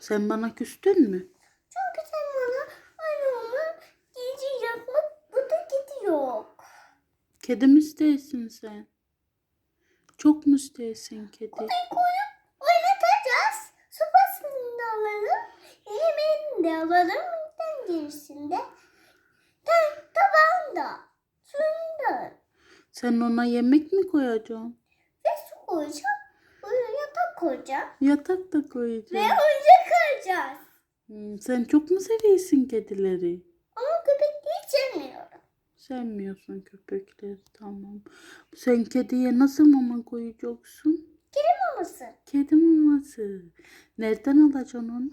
Sen bana küstün mü? Çünkü sen bana anamı gece yapmak bu da gidiyor. Kedi mi isteyesin sen? Çok mu isteyesin kedi? Odayı koyup oynatacağız. Sopasını da alalım. Yemeğini de alalım. Tenceresinde. Ten, tabağını da. Suyunu da. Sen ona yemek mi koyacaksın? Ve su koyacağım. Buraya yatak da Ve koyacaksın. oyuncak koyacağız. Hmm, sen çok mu seviyorsun kedileri? Ama köpekleri sevmiyorum. Sevmiyorsun köpekleri tamam. Sen kediye nasıl mama koyacaksın? Kedi maması. Kedi maması. Nereden alacaksın onu?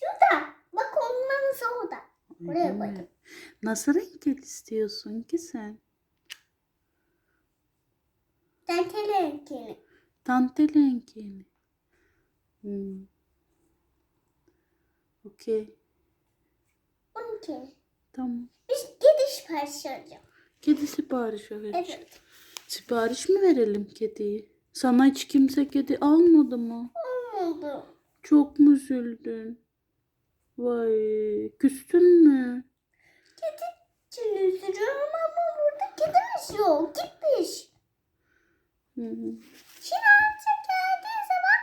Şurada. Bak onun maması orada. Mi? koydum. Nasıl renk kedi istiyorsun ki sen? Dantel renkini. Hmm. Okey. Onunki. Tamam. Biz kedi sipariş alacağım. Kedi sipariş vereceğim. Evet. Sipariş mi verelim kediyi? Sana hiç kimse kedi almadı mı? Olmadı. Çok mu üzüldün? Vay, küstün mü? Kedi için üzülüyorum ama burada kedimiz yok. Gitmiş. Hı hı. Şimdi artık geldiği zaman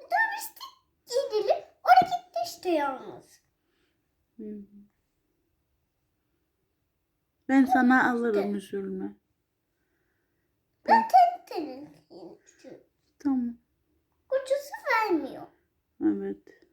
dönüştük gidelim. Oraya gitti işte yalnız. Hı hı. Ben sana alırım üzülme. Ben tentenin Tamam. Kocası vermiyor. Evet.